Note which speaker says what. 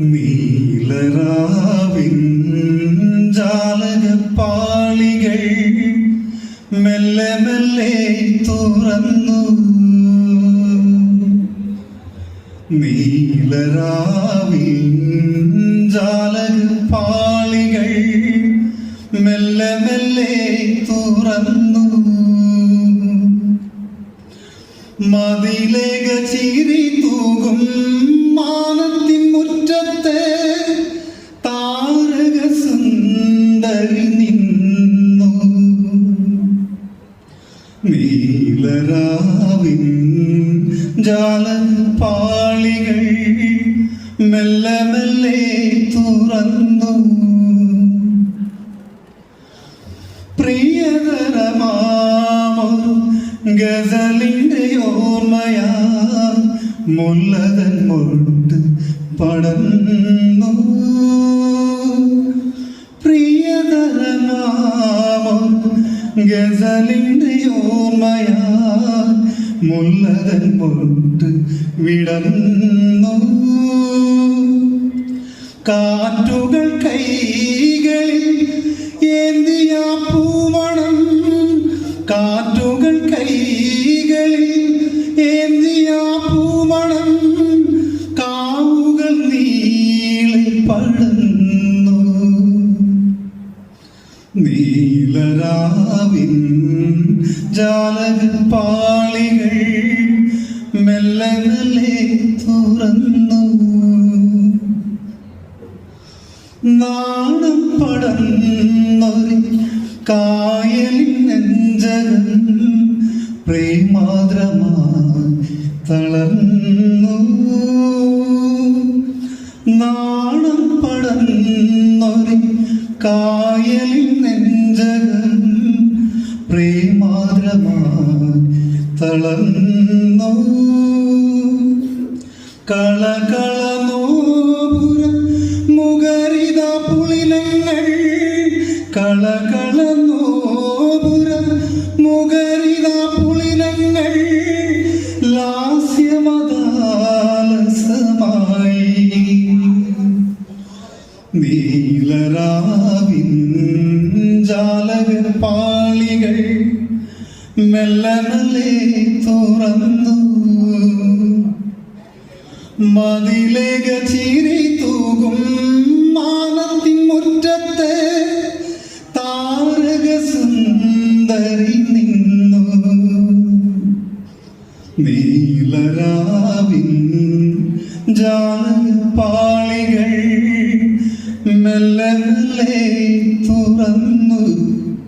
Speaker 1: നീലരാവിൻ ജാലകപ്പാളികൾ മെല്ലെ മെല്ലെ തുറന്നു. നീലരാവിൻ ജാലകപ്പാളികൾ മെല്ലെ മെല്ലെ തുറന്നു. മതിലേക ചിരി തൂകും ജാലപാളികൾ മെല്ലെ മെല്ലെ തുറന്നു. പ്രിയതരമാമൊരു ഗസലിന്റെ ഓർമ്മയാ മുല്ലതൻ മുട്ട് പടന്നു പ്രിയതരമാമൊരു ഗസലിന്റെ ഓർമ്മയാ മുല്ലതൻ പൊട്ട് വിടന്നു കാറ്റുകൾ കൈകളിൽ ഏന്തിയ പൂമണം. കാറ്റുകൾ കൈകളിൽ ഏന്തിയ പൂമണം. കാവുകൾ നീളെ പടന്നു നീലരാവിൻ ജാലകപ്പാളികൾ മെല്ലെ മെല്ലെ തുറന്നു. നാണം പടന്നൊരു കായലിൻ നെഞ്ചകം പ്രേമാദ്രമായി തളർന്നു. നാണം പടന്നൊരു കായലിൻ പ്രേമാദ്രമായി തളർന്നു. കളകള നോപുര മുഖരിത പുളിനങ്ങൾ കളകള നോപുര മുഖരിത പുളിനങ്ങൾ ലാസ്യമതാലസമായി നീലരാവിൻ ജാലകപ്പാളികൾ മെല്ലെ മെല്ലെ തുറന്നു. മതിലേക ചിരി തൂകും മാനത്തിൻ മുറ്റത്തെ താരക സുന്ദരി നിന്നു. നീലരാവിൻ ജാലപാളികൾ പാളികൾ മെല്ലെ തുറന്നു